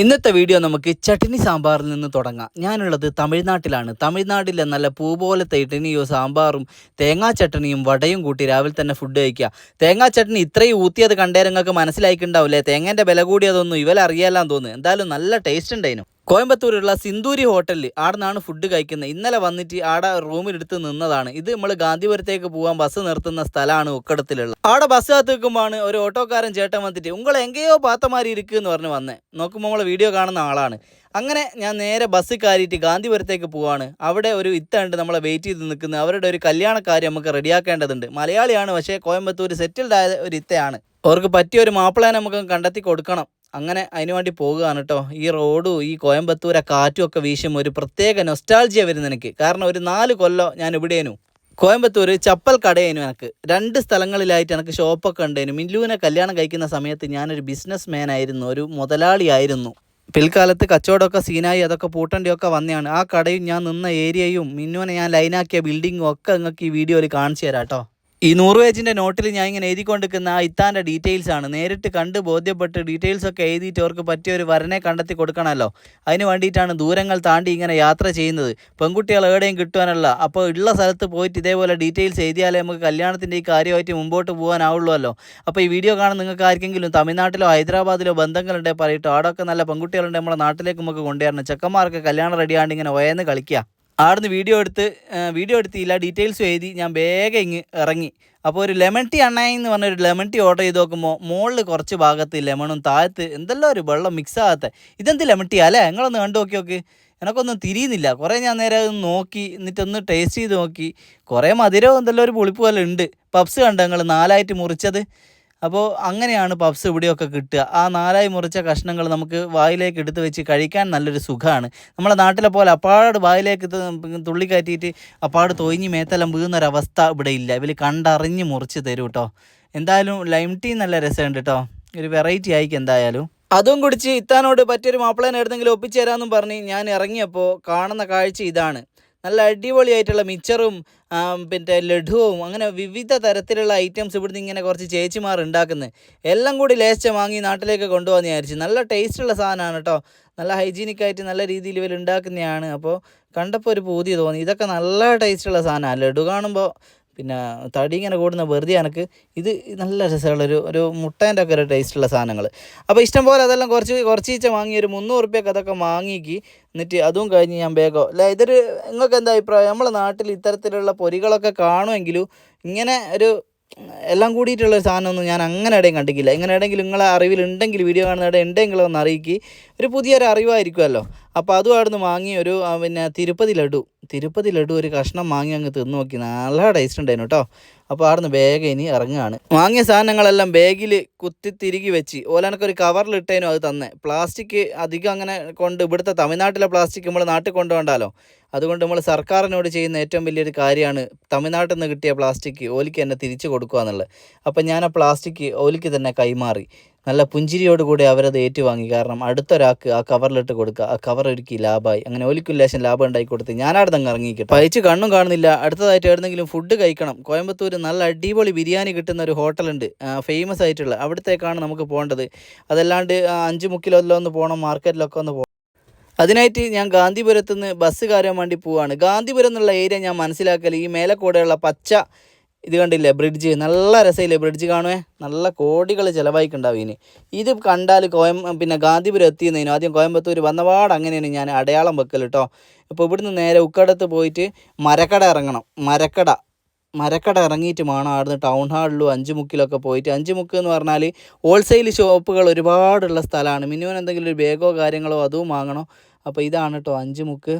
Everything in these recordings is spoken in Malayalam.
ഇന്നത്തെ വീഡിയോ നമുക്ക് ചട്ടിനി സാമ്പാറിൽ നിന്ന് തുടങ്ങാം. ഞാനുള്ളത് തമിഴ്നാട്ടിലാണ്. തമിഴ്നാട്ടിലെ നല്ല പൂ പോലത്തെ ഇഡ്ഡനിയോ സാമ്പാറും തേങ്ങാ ചട്നിയും വടയും കൂട്ടി രാവിലെ തന്നെ ഫുഡ് കഴിക്കുക. തേങ്ങാ ചട്നി ഇത്രയും ഊത്തിയത് കണ്ടേരങ്ങൾക്ക് മനസ്സിലായിക്കുണ്ടാവില്ലേ തേങ്ങേന്റെ വില കൂടിയതൊന്നും ഇവലറിയാലാന്ന് തോന്നുന്നു. എന്തായാലും നല്ല ടേസ്റ്റ് ഉണ്ടായിരുന്നു കോയമ്പത്തൂരുള്ള സിന്ദൂരി ഹോട്ടലിൽ ആടെ നിന്നാണ് ഫുഡ് കഴിക്കുന്നത്. ഇന്നലെ വന്നിട്ട് ആടെ റൂമിലെടുത്ത് നിന്നതാണ്. ഇത് നമ്മൾ ഗാന്ധിപുരത്തേക്ക് പോകാൻ ബസ് നിർത്തുന്ന സ്ഥലമാണ് ഒക്കടത്തിലുള്ള. ആടെ ബസ് കാത്ത് നിൽക്കുമ്പോഴാണ് ഒരു ഓട്ടോക്കാരൻ ചേട്ടൻ വന്നിട്ട് ഉങ്ങൾ എങ്കയോ പാത്തമാരി ഇരിക്കുക എന്ന് പറഞ്ഞ് വന്നേ. നോക്കുമ്പോൾ നമ്മൾ വീഡിയോ കാണുന്ന ആളാണ്. അങ്ങനെ ഞാൻ നേരെ ബസ് കയറിയിട്ട് ഗാന്ധിപുരത്തേക്ക് പോവാണ്. അവിടെ ഒരു ഇത്തണ്ട് നമ്മളെ വെയിറ്റ് ചെയ്ത് നിൽക്കുന്നത് അവരുടെ ഒരു കല്യാണക്കാര്യം നമുക്ക് റെഡിയാക്കേണ്ടതുണ്ട്. മലയാളിയാണ് പക്ഷേ കോയമ്പത്തൂർ സെറ്റിൽഡ് ആയ ഒരു ഇത്തയാണ്. അവർക്ക് പറ്റിയ ഒരു മാപ്പിളയെ നമുക്ക് കണ്ടെത്തി കൊടുക്കണം. അങ്ങനെ അതിനുവേണ്ടി പോകുകയാണ് കേട്ടോ ഈ റോഡും ഈ കോയമ്പത്തൂര കാറ്റും ഒക്കെ വീശുമ്പോൾ ഒരു പ്രത്യേക നൊസ്റ്റാൾജിയ വരുന്ന എനിക്ക് കാരണം ഒരു നാല് കൊല്ലം ഞാൻ ഇവിടെയേനു കോയമ്പത്തൂർ ചപ്പൽ കടയേനു എനിക്ക്. രണ്ട് സ്ഥലങ്ങളിലായിട്ട് എനിക്ക് ഷോപ്പൊക്കെ ഉണ്ടേനു. മില്ലുവിനെ കല്യാണം കഴിക്കുന്ന സമയത്ത് ഞാനൊരു ബിസിനസ് മാൻ ആയിരുന്നു. ഒരു മുതലാളിയായിരുന്നു പിൽക്കാലത്ത് കച്ചവടമൊക്കെ സീനായി അതൊക്കെ പൂട്ടേണ്ടിയൊക്കെ വന്നെയാണ്. ആ കടയും ഞാൻ നിന്ന ഏരിയയും മിന്നുവിനെ ഞാൻ ലൈനാക്കിയ ബിൽഡിങ്ങും ഒക്കെ നിങ്ങൾക്ക് ഈ വീഡിയോയിൽ കാണിച്ചു തരാം കേട്ടോ ഈ നൂറ് പേജിന്റെ നോട്ടിൽ ഞാൻ ഇങ്ങനെ എഴുതിക്കൊണ്ടിരിക്കുന്ന ആ ഇത്താന്റെ ഡീറ്റെയിൽസ് ആണ്. നേരിട്ട് കണ്ട് ബോധ്യപ്പെട്ട് ഡീറ്റെയിൽസ് ഒക്കെ എഴുതിയിട്ട് അവർക്ക് പറ്റിയ ഒരു വരനെ കണ്ടെത്തി കൊടുക്കണമല്ലോ. അതിന് വേണ്ടിയിട്ടാണ് ദൂരങ്ങൾ താണ്ടി ഇങ്ങനെ യാത്ര ചെയ്യുന്നത്. പെൺകുട്ടികൾ എവിടെയും കിട്ടുവാനല്ല. അപ്പോൾ ഉള്ള സ്ഥലത്ത് പോയിട്ട് ഇതേപോലെ ഡീറ്റെയിൽസ് എഴുതിയാലേ നമുക്ക് കല്യാണത്തിന്റെ ഈ കാര്യമായിട്ട് മുമ്പോട്ട് പോകാനാവുള്ളൂ അപ്പോൾ ഈ വീഡിയോ കാണുന്ന നിങ്ങൾക്ക് ആർക്കെങ്കിലും തമിഴ്നാട്ടിലോ ഹൈദരാബാദിലോ ബന്ധങ്ങളുണ്ടെങ്കിൽ പറയട്ടോ. അവിടെയൊക്കെ നല്ല പെൺകുട്ടികളുണ്ട് നമ്മുടെ നാട്ടിലേക്ക് നമുക്ക് കൊണ്ടുവരണം. ചെക്കന്മാർക്ക് കല്യാണം റെഡിയാണ്ട് ഇങ്ങനെ ഒയന്ന് കളിക്കുക. ആടുന്ന് വീഡിയോ എടുത്ത് വീഡിയോ എടുത്തില്ല ഡീറ്റെയിൽസും എഴുതി ഞാൻ വേഗം ഇങ്ങ് ഇറങ്ങി. അപ്പോൾ ഒരു ലെമൺ ടീ അണ്ണായി എന്ന് പറഞ്ഞൊരു ലെമൺ ടീ ഓർഡർ ചെയ്ത് നോക്കുമ്പോൾ മുകളിൽ കുറച്ച് ഭാഗത്ത് ലെമണും താഴത്ത് എന്തെല്ലാം ഒരു വെള്ളം മിക്സ് ആകാത്ത. ഇതെന്ത് ലെമൺ ടീ അല്ലേ? നിങ്ങളൊന്ന് കണ്ടു നോക്കി നോക്ക്. എനക്കൊന്നും തിരിയുന്നില്ല. കുറേ ഞാൻ നേരെ അതൊന്ന് നോക്കി എന്നിട്ടൊന്ന് ടേസ്റ്റ് ചെയ്ത് നോക്കി. കുറേ മധുരവും എന്തെല്ലാം ഒരു പുളിപ്പ് പോലെ ഉണ്ട്. പപ്സ് കണ്ടോ നിങ്ങൾ നാലായിട്ട് മുറിച്ചത്. അപ്പോൾ അങ്ങനെയാണ് പഫ്സ് ഇവിടെയൊക്കെ കിട്ടുക. ആ നാലായി മുറിച്ച കഷ്ണങ്ങൾ നമുക്ക് വായിലേക്ക് എടുത്ത് വെച്ച് കഴിക്കാൻ നല്ലൊരു സുഖമാണ് നമ്മളെ നാട്ടിലെ പോലെ അപ്പാട് വായിലേക്ക് തുള്ളിക്കയറ്റിയിട്ട് തുള്ളി കയറ്റിയിട്ട് അപ്പാട് തൊയിഞ്ഞ് മേത്തെല്ലാം വീഴുന്നൊരവസ്ഥ ഇവിടെ ഇല്ല. ഇവർ കണ്ടറിഞ്ഞ് മുറിച്ച് തരും കേട്ടോ എന്തായാലും ലൈം ടീ നല്ല രസമുണ്ട് കേട്ടോ ഒരു വെറൈറ്റി ആയിക്ക് എന്തായാലും. അതും കുടിച്ച് ഇത്താനോട് പറ്റിയൊരു മാപ്പിളേനെ എടുത്തെങ്കിലും ഒപ്പിച്ചു തരാമെന്നും പറഞ്ഞ് ഞാൻ ഇറങ്ങിയപ്പോൾ കാണുന്ന കാഴ്ച ഇതാണ്. നല്ല അടിപൊളിയായിട്ടുള്ള മിച്ചറും പിന്നെ ലഡുവും അങ്ങനെ വിവിധ തരത്തിലുള്ള ഐറ്റംസ് ഇവിടുന്ന് ഇങ്ങനെ കുറച്ച് ചേച്ചിമാർ ഉണ്ടാക്കുന്നത് എല്ലാം കൂടി ലേശം വാങ്ങി നാട്ടിലേക്ക് കൊണ്ടുപോകാൻ വിചാരിച്ചു. നല്ല ടേസ്റ്റുള്ള സാധനമാണ് കേട്ടോ. നല്ല ഹൈജീനിക്കായിട്ട് നല്ല രീതിയിൽ ഇവർ ഉണ്ടാക്കുന്നതാണ്. അപ്പോൾ കണ്ടപ്പോൾ ഒരു പൂതി തോന്നി. ഇതൊക്കെ നല്ല ടേസ്റ്റുള്ള സാധനമാണ്. ലഡു കാണുമ്പോൾ പിന്നെ തടി ഇങ്ങനെ കൂടുന്ന വെറുതെ എനിക്ക് ഇത് നല്ല രസമുള്ള ഒരു മുട്ടേന്റെ ഒക്കെ ഒരു ടേസ്റ്റുള്ള സാധനങ്ങൾ. അപ്പോൾ ഇഷ്ടം പോലെ അതെല്ലാം കുറച്ച് കുറച്ച് ഈച്ച വാങ്ങി ഒരു മുന്നൂറ് റുപ്യക്ക് അതൊക്കെ വാങ്ങിക്കി. എന്നിട്ട് അതും കഴിഞ്ഞ് ഞാൻ വേഗം അല്ല ഇതൊരു നിങ്ങൾക്ക് എന്താ അഭിപ്രായം? നമ്മളെ നാട്ടിൽ ഇത്തരത്തിലുള്ള പൊരികളൊക്കെ കാണുമെങ്കിലും ഇങ്ങനെ ഒരു എല്ലാം കൂടിയിട്ടുള്ള സാധനമൊന്നും ഞാൻ അങ്ങനെ ഇടയും കണ്ടിട്ടില്ല ഇങ്ങനെ എവിടെയെങ്കിലും നിങ്ങളെ അറിവിലുണ്ടെങ്കിൽ വീഡിയോ കാണുന്ന ഇടം ഉണ്ടെങ്കിലും ഒന്ന് അറിയിക്കുക ഒരു പുതിയൊരു അറിവായിരിക്കുമല്ലോ അപ്പോൾ അതും അവിടെ നിന്ന് വാങ്ങി ഒരു പിന്നെ തിരുപ്പതി ലഡു. തിരുപ്പതി ലഡു ഒരു കഷ്ണം വാങ്ങി അങ്ങ് തിന്നു നോക്കി. നല്ല ടേസ്റ്റ് ഉണ്ടായിരുന്നു കേട്ടോ അപ്പോൾ അവിടെ നിന്ന് ബാഗ് ഇനി ഇറങ്ങുകയാണ് വാങ്ങിയ സാധനങ്ങളെല്ലാം ബാഗിൽ കുത്തി തിരികെ വെച്ച്. ഓലനക്കൊരു കവറിലിട്ടേനും അത് തന്നെ. പ്ലാസ്റ്റിക് അധികം അങ്ങനെ കൊണ്ട് ഇവിടുത്തെ തമിഴ്നാട്ടിലെ പ്ലാസ്റ്റിക് നമ്മൾ നാട്ടിൽ കൊണ്ടുപോകണ്ടല്ലോ അതുകൊണ്ട് നമ്മൾ സർക്കാരിനോട് ചെയ്യുന്ന ഏറ്റവും വലിയൊരു കാര്യമാണ് തമിഴ്നാട്ടിൽ നിന്ന് കിട്ടിയ പ്ലാസ്റ്റിക് ഓലിക്ക് തന്നെ തിരിച്ചു കൊടുക്കുക എന്നുള്ളത്. അപ്പം ഞാൻ ആ പ്ലാസ്റ്റിക് ഓലിക്ക് തന്നെ കൈമാറി. നല്ല പുഞ്ചിരിയോടുകൂടി അവരത് ഏറ്റുവാങ്ങി. കാരണം അടുത്തൊരാൾക്ക് ആ കവറിലിട്ട് കൊടുക്കുക. ആ കവർ ഒരുക്കി ലാഭമായി. അങ്ങനെ ഓലിക്കും ലേശം ലാഭം ഉണ്ടാക്കി കൊടുത്ത് ഞാനവിടെ തന്നെ ഇറങ്ങിക്കിട്ടും പഴിച്ച് കണ്ണും കാണുന്നില്ല. അടുത്തതായിട്ട് എവിടെന്നെങ്കിലും ഫുഡ് കഴിക്കണം. കോയമ്പത്തൂർ നല്ല അടിപൊളി ബിരിയാണി കിട്ടുന്ന ഒരു ഹോട്ടലുണ്ട്. ഫേമസ് ആയിട്ടുള്ള. അവിടത്തേക്കാണ് നമുക്ക് പോകേണ്ടത്. അതല്ലാണ്ട് അഞ്ച് മുക്കിലൊല്ലാം ഒന്ന് പോകണം. മാർക്കറ്റിലൊക്കെ ഒന്ന് പോകണം. അതിനായിട്ട് ഞാൻ ഗാന്ധിപുരത്ത് നിന്ന് ബസ് കയറാൻ വേണ്ടി പോവാണ്. ഗാന്ധിപുരം എന്നുള്ള ഏരിയ ഞാൻ മനസ്സിലാക്കൽ ഈ മേലെ കൂടെയുള്ള പച്ച ഇത് കണ്ടില്ലേ ബ്രിഡ്ജ് നല്ല രസമില്ലേ ബ്രിഡ്ജ് കാണുവേ നല്ല കോടികൾ ചിലവായിക്കുണ്ടാവും ഇനി. ഇത് കണ്ടാൽ കോയം പിന്നെ ഗാന്ധിപുരം എത്തിയെന്നതിനും ആദ്യം കോയമ്പത്തൂർ വന്നപാട് അങ്ങനെയാണ് ഞാൻ അടയാളം വെക്കൽ കേട്ടോ ഇപ്പോൾ ഇവിടുന്ന് നേരെ ഉക്കടത്ത് പോയിട്ട് മരക്കട ഇറങ്ങണം. മരക്കട. മരക്കട ഇറങ്ങിയിട്ട് വേണം അവിടുന്ന് ടൗൺ ഹാളിലും അഞ്ച് മുക്കിലൊക്കെ പോയിട്ട്. അഞ്ച് മുക്ക് എന്ന് പറഞ്ഞാൽ ഹോൾസെയിൽ ഷോപ്പുകൾ ഒരുപാടുള്ള സ്ഥലമാണ്. മിനിമം എന്തെങ്കിലും ഒരു ബാഗോ കാര്യങ്ങളോ അതും വാങ്ങണം? അപ്പോൾ ഇതാണ് കേട്ടോ അഞ്ച് മുക്ക്.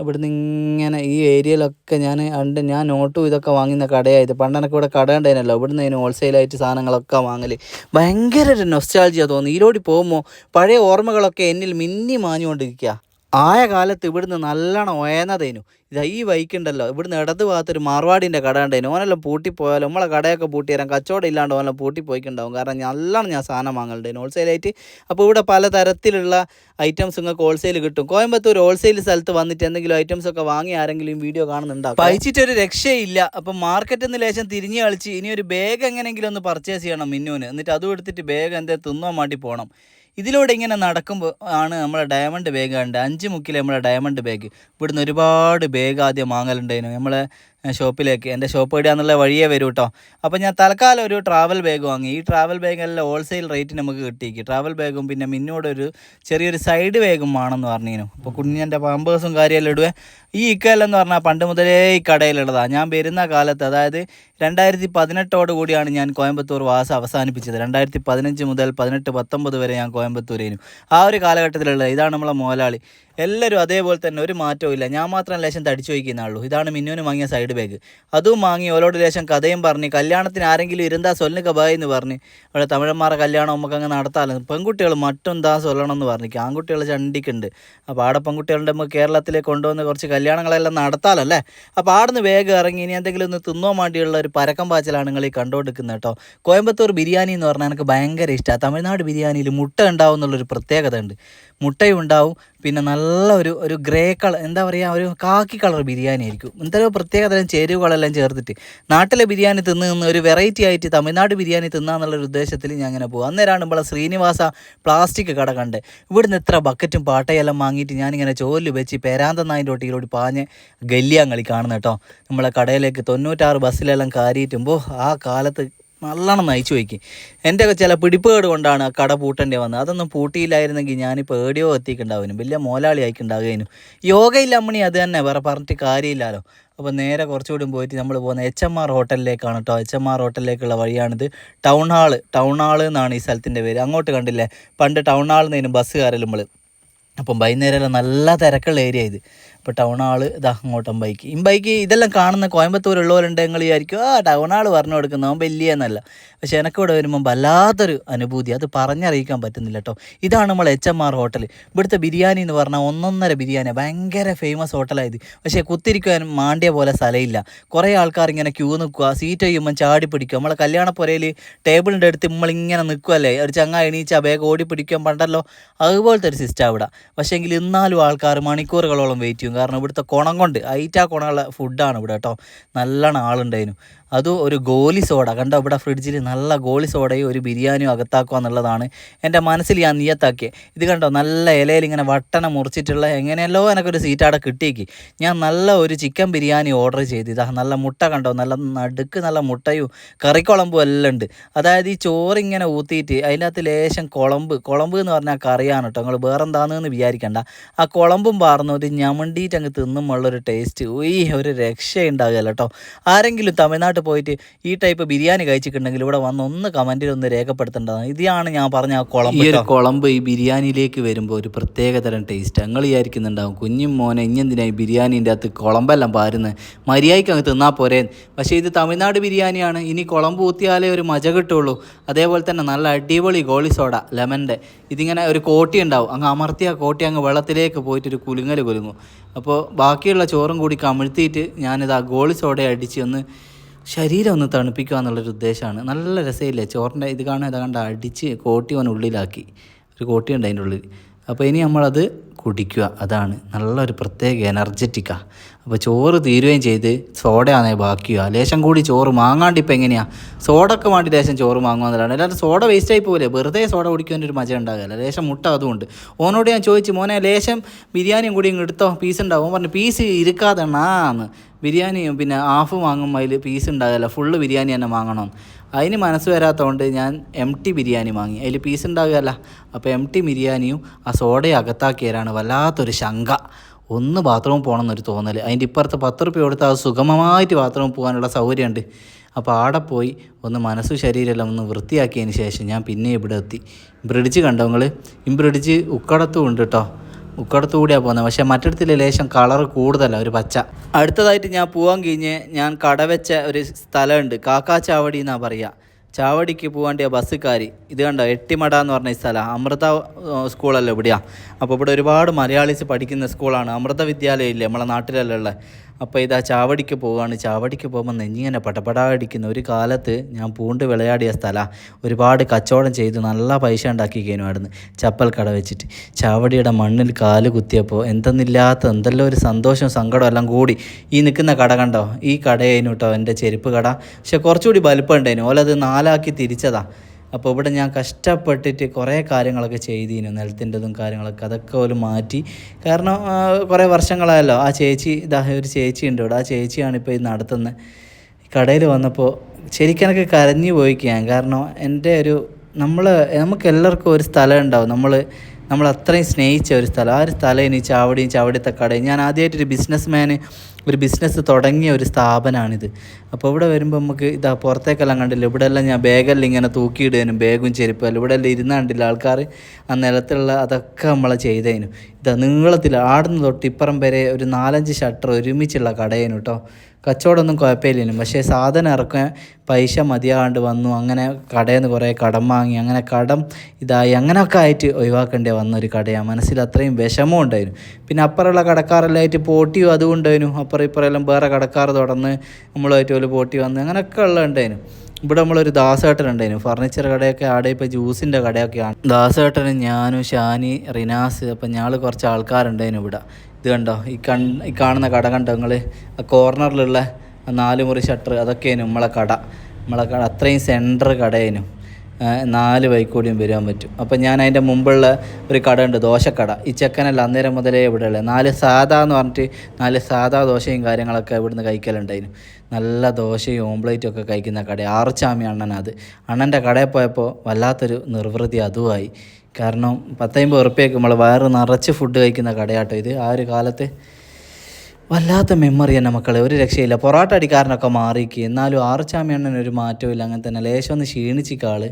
ഇവിടുന്ന് ഇങ്ങനെ ഈ ഏരിയയിലൊക്കെ ഞാൻ ഉണ്ട് ഞാൻ നോട്ടും ഇതൊക്കെ വാങ്ങുന്ന കടയായത് പണ്ട് എനിക്ക് ഇവിടെ കട ഉണ്ടായിരുന്നല്ലോ. ഇവിടുന്ന് അതിന് ഹോൾസെയിലായിട്ട് സാധനങ്ങളൊക്കെ വാങ്ങൽ ഭയങ്കര ഒരു നൊസ്റ്റാൾജിയാണ് തോന്നുന്നു. ഈരോടി പോകുമ്പോൾ പഴയ ഓർമ്മകളൊക്കെ എന്നിൽ മിന്നി മാഞ്ഞുകൊണ്ടിരിക്കുക ആയ കാലത്ത് ഇവിടുന്ന് നല്ലോണം ഒയന്നതേനു. ഇതാ ഈ ബൈക്കുണ്ടല്ലോ ഇവിടുന്ന് ഇടത് ഭാഗത്തൊരു മാർവാടിന്റെ കട ഉണ്ടായിരുന്നു ഓനെല്ലാം പൂട്ടിപ്പോയാലും നമ്മളെ കടയൊക്കെ പൂട്ടി തരാൻ കച്ചവടം ഇല്ലാണ്ട് ഓനെല്ലാം പൂട്ടിപ്പോയിക്കുണ്ടാവും. കാരണം നല്ലോണം ഞാൻ സാധനം വാങ്ങലുണ്ടായിരുന്നു ഹോൾസെയിലായിട്ട്. അപ്പോൾ ഇവിടെ പലതരത്തിലുള്ള ഐറ്റംസ് നിങ്ങൾക്ക് ഹോൾസെയിൽ കിട്ടും. കോയമ്പത്തൂർ ഹോൾസെയിൽ സ്ഥലത്ത് വന്നിട്ട് എന്തെങ്കിലും ഐറ്റംസ് ഒക്കെ വാങ്ങി ആരെങ്കിലും വീഡിയോ കാണുന്നുണ്ടാവും. പഴിച്ചിട്ടൊരു രക്ഷയില്ല. അപ്പം മാർക്കറ്റിൽ നിന്ന് ലേശം തിരിഞ്ഞ് കളിച്ച് ഇനി ഒരു ബാഗ് എങ്ങനെയെങ്കിലും ഒന്ന് പർച്ചേസ് ചെയ്യണം മിന്നുവിന്. എന്നിട്ട് അതും എടുത്തിട്ട് ബാഗ് എന്തേ തിന്നുവാൻ വേണ്ടി പോകണം ഇതിലൂടെ ഇങ്ങനെ നടക്കുമ്പോൾ ആണ് നമ്മളെ ഡയമണ്ട് ബാഗ് കണ്ടത്. അഞ്ച് മുക്കിലെ നമ്മളെ ഡയമണ്ട് ബാഗ് ഇവിടുന്ന് ഒരുപാട് ബാഗ് ആദ്യം വാങ്ങലുണ്ടായിരുന്നു. നമ്മളെ ഷോപ്പിലേക്ക്. എന്റെ ഷോപ്പ് എവിടെയാണെന്നുള്ള വഴിയേ വരൂ കേട്ടോ അപ്പോൾ ഞാൻ തൽക്കാലം ഒരു ട്രാവൽ ബാഗ് വാങ്ങി. ഈ ട്രാവൽ ബാഗെല്ലാം ഹോൾസെയിൽ റേറ്റ് നമുക്ക് കിട്ടിയേക്ക്. ട്രാവൽ ബാഗും പിന്നെ മിന്നോട് ഒരു ചെറിയൊരു സൈഡ് ബാഗും ആണെന്ന് പറഞ്ഞിരുന്നു. അപ്പോൾ കുഞ്ഞിന്റെ പാമ്പേഴ്സും കാര്യമെല്ലാം ഇടുവേ. ഈ ഇക്കയിലെന്ന് പറഞ്ഞാൽ പണ്ട് മുതലേ ഈ കടയിലുള്ളതാണ് ഞാൻ വരുന്ന കാലത്ത് അതായത് രണ്ടായിരത്തി പതിനെട്ടോട് കൂടിയാണ് ഞാൻ കോയമ്പത്തൂർ വാസം അവസാനിപ്പിച്ചത്. രണ്ടായിരത്തി പതിനഞ്ച് മുതൽ പതിനെട്ട് പത്തൊമ്പത് വരെ ഞാൻ കോയമ്പത്തൂരേനു. ആ ഒരു കാലഘട്ടത്തിലുള്ളത്. ഇതാണ് നമ്മളെ മോലാളി. എല്ലാവരും അതേപോലെ തന്നെ ഒരു മാറ്റവും ഇല്ല. ഞാൻ മാത്രം ലേശം തടിച്ചു വയ്ക്കുന്നുള്ളൂ ഇതാണ് മിന്നുവിന് വാങ്ങിയ സൈഡ് ബാഗ് അതും വാങ്ങി ഓലോട് ലേശം കഥയും പറഞ്ഞ് കല്യാണത്തിന് ആരെങ്കിലും ഇരുന്നാ സൊല്ലുക ബായ് എന്ന് പറഞ്ഞ് അവിടെ തമിഴന്മാരെ കല്യാണം നമുക്ക് അങ്ങ് നടത്താമല്ലോ പെൺകുട്ടികൾ മറ്റൊന്താ സൊല്ലണം എന്ന് പറഞ്ഞു ആൺകുട്ടികൾ ചണ്ടിക്കുണ്ട് അപ്പോൾ ആടെ പെൺകുട്ടികളുടെ നമുക്ക് കേരളത്തിലേക്ക് കൊണ്ടുവന്ന് കുറച്ച് കല്യാണങ്ങളെല്ലാം നടത്താലല്ലേ അപ്പോൾ ആടുന്ന് വേഗം ഇറങ്ങി ഇനി എന്തെങ്കിലും ഒന്ന് തിന്നോ വേണ്ടിയുള്ള ഒരു പരക്കം പാച്ചിലാണ് നിങ്ങൾ ഈ കണ്ടുകൊടുക്കുന്നത് കേട്ടോ. കോയമ്പത്തൂർ ബിരിയാണി എന്ന് പറഞ്ഞാൽ എനിക്ക് ഭയങ്കര ഇഷ്ടമാണ് തമിഴ്നാട് ബിരിയാണിയിൽ മുട്ട ഉണ്ടാവും എന്നുള്ളൊരു പ്രത്യേകത ഉണ്ട് മുട്ടയും ഉണ്ടാവും. പിന്നെ നല്ല ഒരു ഒരു ഗ്രേ കളർ എന്താ പറയുക ഒരു കാക്കി കളർ ബിരിയാണി ആയിരിക്കും. എന്തായാലും പ്രത്യേക തരം ചേരുവകളെല്ലാം ചേർത്തിട്ട് നാട്ടിലെ ബിരിയാണി തിന്ന് നിന്ന് ഒരു വെറൈറ്റി ആയിട്ട് തമിഴ്നാട് ബിരിയാണി തിന്നാന്നുള്ളൊരു ഉദ്ദേശത്തിൽ ഞാൻ അങ്ങനെ പോകും. അന്നേരമാണ് നമ്മളെ ശ്രീനിവാസ പ്ലാസ്റ്റിക് കട കണ്ട് ഇവിടുന്ന് എത്ര ബക്കറ്റും പാട്ടയെല്ലാം വാങ്ങിയിട്ട് ഞാനിങ്ങനെ ചോലിൽ വെച്ച് പേരാന്തനായിന്റെ ഒട്ടിയിലൂടെ പാഞ്ഞ് ഗല്യാങ്കളി കാണുന്ന കേട്ടോ നമ്മളെ കടയിലേക്ക് തൊണ്ണൂറ്റാറ് ബസ്സിലെല്ലാം കയറിയിട്ടുമ്പോൾ ആ കാലത്ത് നല്ലോണം നയിച്ചു വയ്ക്കും. എന്റെ ചില പിടിപ്പേട് കൊണ്ടാണ് ആ കട പൂട്ടേണ്ടി വന്നത്. അതൊന്നും പൂട്ടിയില്ലായിരുന്നെങ്കിൽ ഞാനിപ്പോൾ ഏടിയോ എത്തിക്കുണ്ടാവുന്നു വലിയ മോലാളി ആയിക്കുണ്ടാകുകയും യോഗയില്ല അമ്മണി അത് തന്നെ. വേറെ പറഞ്ഞിട്ട് കാര്യമില്ലല്ലോ. അപ്പോൾ നേരെ കുറച്ചുകൂടി പോയിട്ട് നമ്മൾ പോകുന്ന എച്ച് എം ആർ ഹോട്ടലിലേക്കാണ് കേട്ടോ എച്ച് എം ആർ ഹോട്ടലിലേക്കുള്ള വഴിയാണിത്. Town hall. ടൗൺ ഹാൾ എന്നാണ് ഈ സ്ഥലത്തിന്റെ പേര്. അങ്ങോട്ട് കണ്ടില്ലേ? പണ്ട് ടൗൺ ഹാളിൽ നിന്ന് ബസ് കയറലും നമ്മൾ അപ്പം വൈകുന്നേരം നല്ല തിരക്കുള്ള ഏരിയ ഇത്. ഇപ്പോൾ ടൗൺ ആൾ ഇതാ അങ്ങോട്ടും ബൈക്ക് ഈ ബൈക്ക് ഇതെല്ലാം കാണുന്ന കോയമ്പത്തൂരുള്ളവരുണ്ട് നിങ്ങൾ വിചാരിക്കും ആ ടൗൺ ആൾ പറഞ്ഞു കൊടുക്കുന്നവൻ വലിയ എന്നല്ല. പക്ഷേ എനിക്കിവിടെ വരുമ്പം വല്ലാത്തൊരു അനുഭൂതി അത് പറഞ്ഞറിയിക്കാൻ പറ്റുന്നില്ല കേട്ടോ ഇതാണ് നമ്മൾ എച്ച് എം ആർ ഹോട്ടൽ ഇവിടുത്തെ ബിരിയാണി എന്ന് പറഞ്ഞാൽ ഒന്നൊന്നര ബിരിയാണി ഭയങ്കര ഫേമസ് ഹോട്ടലായത് പക്ഷേ കുത്തിരിക്കാൻ മാണ്ടിയ പോലെ സ്ഥലമില്ല കുറേ ആൾക്കാർ ഇങ്ങനെ ക്യൂ നിൽക്കുക സീറ്റ് ചെയ്യുമ്പോൾ ചാടി പിടിക്കുക നമ്മളെ കല്യാണപ്പുരയിൽ ടേബിളിന്റെ അടുത്ത് നമ്മളിങ്ങനെ നിൽക്കുമല്ലേ ഒരു ചങ്ങ എണീച്ച വേഗം ഓടി പിടിക്കാൻ പണ്ടല്ലോ. അതുപോലത്തെ ഒരു സിസ്റ്റം അവിടെ പക്ഷേ എങ്കിൽ ഇന്നാലും ആൾക്കാർ മണിക്കൂറുകളോളം വെയിറ്റ് ചെയ്യും കാരണം ഇവിടുത്തെ കുണം കൊണ്ട് ഐറ്റാ കുണമുള്ള ഫുഡാണ് ഇവിടെ കേട്ടോ. നല്ലോണം ആളുണ്ടായിരുന്നു. അതും ഒരു ഗോലി സോഡ. കണ്ടോ ഇവിടെ ഫ്രിഡ്ജിൽ നല്ല ഗോലി സോഡയും ഒരു ബിരിയാണിയും അകത്താക്കുക എന്നുള്ളതാണ് എന്റെ മനസ്സിൽ ഞാൻ നിയത്താക്കിയത് ഇത് കണ്ടോ നല്ല ഇലയിൽ ഇങ്ങനെ വട്ടന മുറിച്ചിട്ടുള്ള എങ്ങനെയല്ലോ എനിക്കൊരു സീറ്റ് അവിടെ കിട്ടിയേക്ക്. ഞാൻ നല്ല ഒരു ചിക്കൻ ബിരിയാണി ഓർഡർ ചെയ്ത്. ഇതാ നല്ല മുട്ട കണ്ടോ നല്ല നടുക്ക് നല്ല മുട്ടയും കറിക്കുളമ്പും എല്ലാം ഉണ്ട്. അതായത് ഈ ചോറിങ്ങനെ ഊത്തിയിട്ട് അതിനകത്ത് ലേശം കുളമ്പ് കുളമ്പ് എന്ന് പറഞ്ഞാൽ കറിയാണ് കേട്ടോ. നിങ്ങൾ വേറെ എന്താണെന്ന് വിചാരിക്കണ്ട. ആ കുളമ്പും പാർന്ന് ഒരു ഞമണ്ടിയിട്ട് അങ്ങ് തിന്നുമുള്ളൊരു ടേസ്റ്റ് ഈ ഒരു രക്ഷയുണ്ടാകുകയല്ല കേട്ടോ. ആരെങ്കിലും തമിഴ്നാട്ടിൽ പോയിട്ട് ഈ ടൈപ്പ് ബിരിയാണി കഴിച്ചിട്ടുണ്ടെങ്കിൽ ഇവിടെ വന്ന് ഒന്ന് കമന്റിൽ ഒന്ന് രേഖപ്പെടുത്തേണ്ടതാണ്. ഇതാണ് ഞാൻ പറഞ്ഞ ആ കുളമ്പ് ഈ ഒരു കുളമ്പ് ഈ ബിരിയാണിയിലേക്ക് വരുമ്പോൾ ഒരു പ്രത്യേക തരം ടേസ്റ്റ് ഞങ്ങൾ വിചാരിക്കുന്നുണ്ടാവും കുഞ്ഞും മോനെ ഇഞ്ഞെന്തിനായി ബിരിയാണിന്റെ ബിരിയാണീന്റെ അകത്ത് കുളമ്പെല്ലാം പാരുന്നത് മര്യാദയ്ക്ക് അങ്ങ് തിന്നാൽ പോരെ. പക്ഷേ ഇത് തമിഴ്നാട് ബിരിയാണിയാണ്. ഇനി കുളമ്പ് ഊത്തിയാലേ ഒരു മജ കിട്ടുള്ളൂ. അതേപോലെ തന്നെ നല്ല അടിപൊളി ഗോളി സോഡ ലെമന്റെ. ഇതിങ്ങനെ ഒരു കോട്ടി ഉണ്ടാവും. അങ്ങ് അമർത്തിയ കോട്ടി അങ്ങ് വെള്ളത്തിലേക്ക് പോയിട്ട് ഒരു കുലുങ്ങൽ കുലുങ്ങും. അപ്പോൾ ബാക്കിയുള്ള ചോറും കൂടി കമിഴ്ത്തിയിട്ട് ഞാനിത് ആ ഗോളി സോഡ അടിച്ച് ഒന്ന് ശരീരം ഒന്ന് തണുപ്പിക്കുക എന്നുള്ളൊരു ഉദ്ദേശമാണ്. നല്ല രസമില്ലേ? ചോറിന്റെ ഇത് കാണാൻ ഇത് കണ്ട? അടിച്ച് കോട്ടി അവൻ ഉള്ളിലാക്കി. ഒരു കോട്ടി ഉണ്ട് അതിന്റെ ഉള്ളിൽ. അപ്പോൾ ഇനി നമ്മളത് കുടിക്കുക. അതാണ് നല്ലൊരു പ്രത്യേക എനർജറ്റിക്കാണ് അപ്പോൾ ചോറ് തീരുകയും ചെയ്ത് സോഡയാണേ ബാക്കിയോ ലേശം കൂടി ചോറ് മാങ്ങാണ്ട് ഇപ്പം എങ്ങനെയാണ് സോഡക്ക് വേണ്ടി ലേശം ചോറ് വാങ്ങുന്നതാണ് എല്ലാവരും സോഡ വേസ്റ്റ് ആയി പോലെ വെറുതെ സോഡ കുടിക്കാൻ ഒരു മജ ഉണ്ടാകില്ല ലേശം മുട്ട അതുകൊണ്ട് ഓനോട് ഞാൻ ചോദിച്ചു മോനെ ലേശം ബിരിയാണിയും കൂടി ഇങ്ങ് എടുത്തോ? പീസ് ഉണ്ടാവും. പറഞ്ഞു പീസ് ഇരിക്കാതെണ്ണാന്ന് ബിരിയാണിയും പിന്നെ ഹാഫ് വാങ്ങുമ്പോൾ അതിൽ പീസ് ഉണ്ടാകില്ല. ഫുള്ള് ബിരിയാണി തന്നെ വാങ്ങണം. അതിന് മനസ്സ് വരാത്തതുകൊണ്ട് ഞാൻ എം ടി ബിരിയാണി വാങ്ങി. അതിൽ പീസ് ഉണ്ടാകുകയല്ല. അപ്പോൾ എം ടി ബിരിയാണിയും ആ സോഡയും അകത്താക്കിയരാണ് വല്ലാത്തൊരു ശങ്ക. ഒന്ന് ബാത്റൂം പോകണം എന്നൊരു തോന്നൽ അതിന്റെ ഇപ്പുറത്ത് പത്ത് റുപ്യ കൊടുത്താൽ അത് സുഗമമായിട്ട് ബാത്റൂമിൽ പോകാനുള്ള സൗകര്യമുണ്ട് അപ്പോൾ ആടെ പോയി ഒന്ന് മനസ്സും ശരീരമെല്ലാം ഒന്ന് വൃത്തിയാക്കിയതിന് ശേഷം ഞാൻ പിന്നെ ഇവിടെ എത്തി. ബ്രിഡ്ജ് കണ്ടോ നിങ്ങൾ ഈ ബ്രിഡ്ജ് ഉക്കടത്തും ഉണ്ട് കേട്ടോ ഉക്കടത്തു കൂടിയാണ് പോകുന്നത് പക്ഷേ മറ്റിടത്തിൽ ലേശം കളർ കൂടുതലാണ് ഒരു പച്ച. അടുത്തതായിട്ട് ഞാൻ പോകാൻ കഴിഞ്ഞ് ഞാൻ കടവെച്ച ഒരു സ്ഥലമുണ്ട്. കാക്കാ ചാവടി എന്നാണ് പറയുക ചാവടിക്ക് പോകാണ്ടിയ ബസ്സുകാരി. ഇത് കണ്ടോ? എട്ടിമട എന്ന് പറഞ്ഞ ഈ സ്ഥലം. അമൃത സ്കൂളല്ലേ ഇവിടെയാ. അപ്പോൾ ഇവിടെ ഒരുപാട് മലയാളീസ് പഠിക്കുന്ന സ്കൂളാണ്. അമൃത വിദ്യാലയം ഇല്ലേ നമ്മളെ നാട്ടിലല്ലേ ഉള്ളത് അപ്പോൾ ഇതാ ചാവടിക്ക് പോവുകയാണ് ചാവടിക്ക് പോകുമ്പോൾ നെഞ്ഞിങ്ങനെ പടപടാ അടിക്കുന്ന ഒരു കാലത്ത് ഞാൻ പൂണ്ട് വിളയാടിയ സ്ഥലമാണ് ഒരുപാട് കച്ചവടം ചെയ്ത്. നല്ല പൈസ ഉണ്ടാക്കിക്കേനു അവിടുന്ന്. ചപ്പൽ കട വെച്ചിട്ട്. ചാവടിയുടെ മണ്ണിൽ കാൽ കുത്തിയപ്പോൾ എന്തെന്നില്ലാത്ത എന്തെല്ലാം ഒരു സന്തോഷവും സങ്കടവും എല്ലാം കൂടി. ഈ നിൽക്കുന്ന കട കണ്ടോ? ഈ കടയായിരുന്നു കേട്ടോ എന്റെ ചെരുപ്പ് കട. പക്ഷെ കുറച്ചുകൂടി വലുപ്പം ഉണ്ടായിരുന്നു ഓലത് നാലാക്കി തിരിച്ചതാ. അപ്പോൾ ഇവിടെ ഞാൻ കഷ്ടപ്പെട്ടിട്ട് കുറേ കാര്യങ്ങളൊക്കെ ചെയ്തിരുന്നു നിലത്തിന്റെതും കാര്യങ്ങളൊക്കെ. അതൊക്കെ ഒരു മാറ്റി. കാരണം കുറേ വർഷങ്ങളായല്ലോ. ആ ചേച്ചി ഇതാ ഒരു ചേച്ചി ഉണ്ട് ഇവിടെ. ആ ചേച്ചിയാണ് ഇപ്പോൾ ഇത് നടത്തുന്നത് കടയിൽ വന്നപ്പോൾ ശരിക്കും എനിക്ക് കരഞ്ഞു പോയിക്കാൻ കാരണം എന്റെ ഒരു നമ്മൾ നമുക്ക് എല്ലാവർക്കും ഒരു സ്ഥലം ഉണ്ടാവും. നമ്മൾ നമ്മൾ അത്രയും സ്നേഹിച്ച ഒരു സ്ഥലം. ആ ഒരു സ്ഥലം ഇനി ചാവടിയും ചാവടിയത്തെ കടയും. ഞാൻ ആദ്യമായിട്ടൊരു ബിസിനസ് മാന് ഒരു ബിസിനസ് തുടങ്ങിയ ഒരു സ്ഥാപനമാണിത് അപ്പോൾ ഇവിടെ വരുമ്പോൾ നമുക്ക് ഇതാ പുറത്തേക്കെല്ലാം കണ്ടില്ല ഇവിടെ എല്ലാം ഞാൻ ബാഗെല്ലാം ഇങ്ങനെ തൂക്കിയിടുകയും ബാഗും ചെരുപ്പല്ല ഇവിടെ എല്ലാം. ഇരുന്ന് കണ്ടില്ല ആൾക്കാർ ആ നിലത്തുള്ള അതൊക്കെ നമ്മളെ ചെയ്തതിനും ഇതാ നീളത്തിൽ ആടുന്ന് തൊട്ട് ഇപ്പുറം വരെ ഒരു നാലഞ്ച് ഷട്ടർ ഒരുമിച്ചുള്ള കടയേനു കേട്ടോ കച്ചവടമൊന്നും കുഴപ്പമില്ലേനും. പക്ഷേ സാധനം ഇറക്കാൻ പൈസ മതിയാകാണ്ട് വന്നു അങ്ങനെ കടയിൽ നിന്ന് കുറേ കടം വാങ്ങി അങ്ങനെ കടം ഇതായി അങ്ങനെയൊക്കെ ആയിട്ട് ഒഴിവാക്കേണ്ടി വന്നൊരു കടയാണ് മനസ്സിൽ അത്രയും വിഷമം ഉണ്ടായിരുന്നു. പിന്നെ അപ്പുറമുള്ള കടക്കാരെല്ലാം ആയിട്ട് പോട്ടിയും അതും ഉണ്ടായിരുന്നു. അപ്പുറം ഇപ്പുറം എല്ലാം വേറെ കടക്കാർ തുടർന്ന് നമ്മളുമായിട്ട് ഒരു പോട്ടി വന്ന് അങ്ങനെയൊക്കെ ഉള്ള ഉണ്ടായിരുന്നു ഇവിടെ നമ്മളൊരു ദാസേട്ടൻ ഉണ്ടായിരുന്നു ഫർണിച്ചർ കടയൊക്കെ ആടെ ഇപ്പോൾ ജ്യൂസിന്റെ കടയൊക്കെയാണ് ദാസേട്ടനും ഞാനും ഷാനി റിനാസ് അപ്പം ഞങ്ങൾ കുറച്ച് ആൾക്കാരുണ്ടായിരുന്നു ഇവിടെ. ഇത് കണ്ടോ? ഈ കൺ ഈ കാണുന്ന കട കണ്ടോ നിങ്ങൾ ആ കോർണറിലുള്ള നാല് മുറി ഷട്ടർ അതൊക്കെയായിരുന്നു നമ്മളെ കട. നമ്മളെ കട അത്രയും സെന്റർ കടയേനു ആ, നാല് വൈക്കോടിയും വരാൻ പറ്റും. അപ്പം ഞാൻ അതിന്റെ മുമ്പുള്ള ഒരു കട ഉണ്ട് ദോശക്കട. ഈ ചെക്കനല്ല അന്നേരം മുതലേ ഇവിടെ ഉള്ളത് നാല് സാധാ എന്ന് പറഞ്ഞിട്ട് നാല് സാധാ ദോശയും കാര്യങ്ങളൊക്കെ ഇവിടുന്ന് കഴിക്കലുണ്ടായിരുന്നു. നല്ല ദോശയും ഓംപ്ലേറ്റും ഒക്കെ കഴിക്കുന്ന കട ആർച്ചാമി അണ്ണനത് അണ്ണന്റെ കടയിൽ പോയപ്പോൾ വല്ലാത്തൊരു നിർവൃതി അതുമായി. കാരണം പത്തമ്പത് ഉറുപ്പ്യക്ക് നമ്മൾ വയറ് നിറച്ച് ഫുഡ് കഴിക്കുന്ന കടയാട്ടോ ഇത്. ആ ഒരു കാലത്ത് വല്ലാത്ത മെമ്മറി തന്നെ മക്കളെ. ഒരു രക്ഷയില്ല. പൊറോട്ട അടിക്കാരനൊക്കെ മാറിക്ക്. എന്നാലും ആറുചാമി ഒരു മാറ്റവും ഇല്ല. അങ്ങനെ തന്നെ ലേശം ഒന്ന് ക്ഷീണിച്ചിക്കാൾ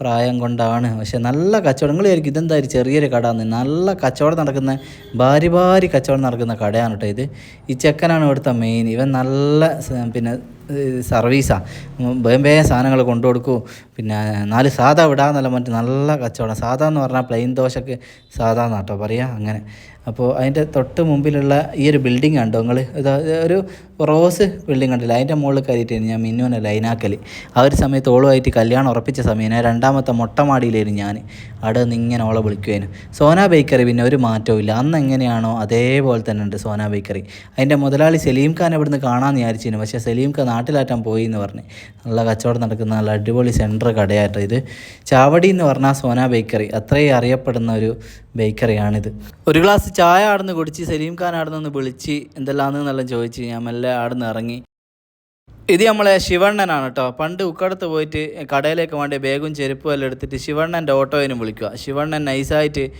പ്രായം കൊണ്ടാണ്. പക്ഷെ നല്ല കച്ചവടം. നിങ്ങൾ വിചാരിക്കും ഇതെന്തായാലും ചെറിയൊരു കട എന്ന്. നല്ല കച്ചവടം നടക്കുന്ന ഭാരി ഭാരി കച്ചവടം നടക്കുന്ന കടയാണ് കേട്ടോ ഇത്. ഈ ചെക്കനാണ് ഇവിടുത്തെ മെയിൻ ഇവൻ നല്ല പിന്നെ സർവീസാണ് വേഗം സാധനങ്ങൾ കൊണ്ടു കൊടുക്കും പിന്നെ നാല് സാധാ വിടാന്നല്ല മറ്റു നല്ല കച്ചവടം. സാധാ എന്ന് പറഞ്ഞാൽ പ്ലെയിൻ ദോശക്ക് സാധാ എന്നാട്ടോ പറയാ. അങ്ങനെ. അപ്പോൾ അതിന്റെ തൊട്ട് മുമ്പിലുള്ള ഈ ഒരു ബിൽഡിംഗ് കണ്ടോ നിങ്ങൾ ഇതാ ഒരു റോസ് ബിൽഡിംഗ് കണ്ടില്ല? അതിന്റെ മുകളിൽ കയറിയിട്ടായിരുന്നു ഞാൻ മിന്നുവിനെ ലൈനാക്കൽ ആ ഒരു സമയത്ത് ഓളുമായിട്ട് കല്യാണം ഉറപ്പിച്ച സമയം രണ്ടാമത്തെ മൊട്ടമാടിയിലായിരുന്നു ഞാൻ അവിടെ നിന്ന് ഇങ്ങനെ ഓളെ വിളിക്കുവായിരുന്നു സോന ബേക്കറി പിന്നെ ഒരു മാറ്റവും ഇല്ല. അന്ന് എങ്ങനെയാണോ അതേപോലെ തന്നെ ഉണ്ട് സോന ബേക്കറി. അതിന്റെ മുതലാളി സലീം ഖാൻ ഇവിടുന്ന് കാണാമെന്ന് വിചാരിച്ചിരുന്നു. പക്ഷേ സലീം ഖാൻ നാട്ടിലാറ്റാൻ പോയി എന്ന് പറഞ്ഞ്. നല്ല കച്ചവടം നടക്കുന്ന നല്ല അടിപൊളി സെന്റർ കടയായിട്ട് ഇത്. ചാവടി എന്ന് പറഞ്ഞാൽ സോന ബേക്കറി അത്രയും അറിയപ്പെടുന്ന ഒരു ബേക്കറിയാണിത്. ഒരു ഗ്ലാസ് ചായ ആടുന്ന് കുടിച്ച് സലീം ഖാൻ ആടുന്ന് ഒന്ന് വിളിച്ച് എന്തെല്ലാമെന്നെല്ലാം ചോദിച്ച് ഞാൻ മെല്ലെ ആടുന്ന് ഇറങ്ങി. ഇത് നമ്മളെ ശിവണ്ണനാണ് കേട്ടോ. പണ്ട് ഉക്കടത്ത് പോയിട്ട് കടയിലേക്ക് വേണ്ടി ബാഗും ചെരുപ്പും എല്ലാം എടുത്തിട്ട് ശിവണ്ണന്റെ ഓട്ടോയിനും വിളിക്കുക. ശിവണ്ണൻ നൈസായിട്ട്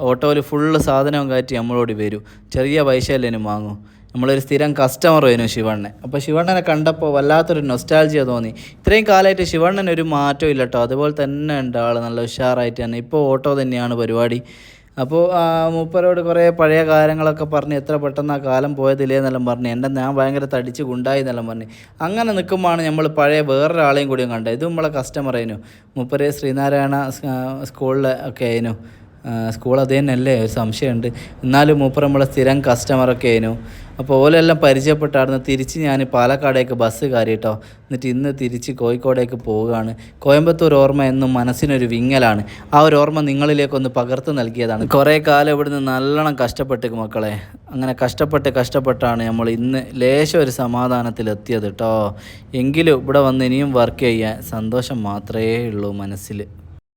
ഓട്ടോയിൽ ഫുള്ള് സാധനവും കയറ്റി നമ്മളോട് വരും. ചെറിയ പൈസ എല്ലാവരും വാങ്ങും. നമ്മളൊരു സ്ഥിരം കസ്റ്റമർ ആയിരുന്നു ശിവണ്ണൻ. അപ്പോൾ ശിവണ്ണനെ കണ്ടപ്പോൾ വല്ലാത്തൊരു നൊസ്റ്റാൾജിയ തോന്നി. ഇത്രയും കാലമായിട്ട് ശിവണ്ണൻ ഒരു മാറ്റവും ഇല്ല കേട്ടോ. അതുപോലെ തന്നെ ഉണ്ട് ആൾ നല്ല ഉഷാറായിട്ട് തന്നെ. ഇപ്പോൾ ഓട്ടോ തന്നെയാണ് പരിപാടി. അപ്പോൾ മൂപ്പരോട് കുറേ പഴയ കാര്യങ്ങളൊക്കെ പറഞ്ഞ് എത്ര പെട്ടെന്ന് ആ കാലം പോയതില്ലേ എന്നെല്ലാം പറഞ്ഞ് എന്റെ ഞാൻ ഭയങ്കര തടിച്ച് ഗുണ്ടായി എന്നെല്ലാം പറഞ്ഞ്. അങ്ങനെ നിൽക്കുമ്പോഴാണ് നമ്മൾ പഴയ വേറൊരാളെയും കൂടിയും കണ്ടത്. ഇത് നമ്മളെ കസ്റ്റമർ ആയിരുന്നു. മൂപ്പര് ശ്രീനാരായണ സ്കൂളിൽ ഒക്കെ ആയിരുന്നു. സ്കൂൾ അത് തന്നെയല്ലേ? ഒരു സംശയമുണ്ട്. എന്നാലും മൂപ്പർ നമ്മളെ സ്ഥിരം കസ്റ്റമറൊക്കെ ആയിരുന്നു. അപ്പോൾ ഓലെല്ലാം പരിചയപ്പെട്ടായിരുന്നു തിരിച്ച് ഞാൻ പാലക്കാടേക്ക് ബസ് കയറി കേട്ടോ എന്നിട്ട് ഇന്ന് തിരിച്ച് കോഴിക്കോടേക്ക് പോവുകയാണ്. കോയമ്പത്തൂർ ഓർമ്മ എന്നും മനസ്സിനൊരു വിങ്ങലാണ്. ആ ഒരു ഓർമ്മ നിങ്ങളിലേക്കൊന്ന് പകർത്തു നൽകിയതാണ്. കുറേ കാലം ഇവിടുന്ന് നല്ലോണം കഷ്ടപ്പെട്ട് മക്കളെ. അങ്ങനെ കഷ്ടപ്പെട്ട് കഷ്ടപ്പെട്ടാണ് നമ്മൾ ഇന്ന് ലേശം ഒരു സമാധാനത്തിലെത്തിയത് കേട്ടോ എങ്കിലും ഇവിടെ വന്ന് ഇനിയും വർക്ക് ചെയ്യാൻ സന്തോഷം മാത്രമേ ഉള്ളൂ മനസ്സിൽ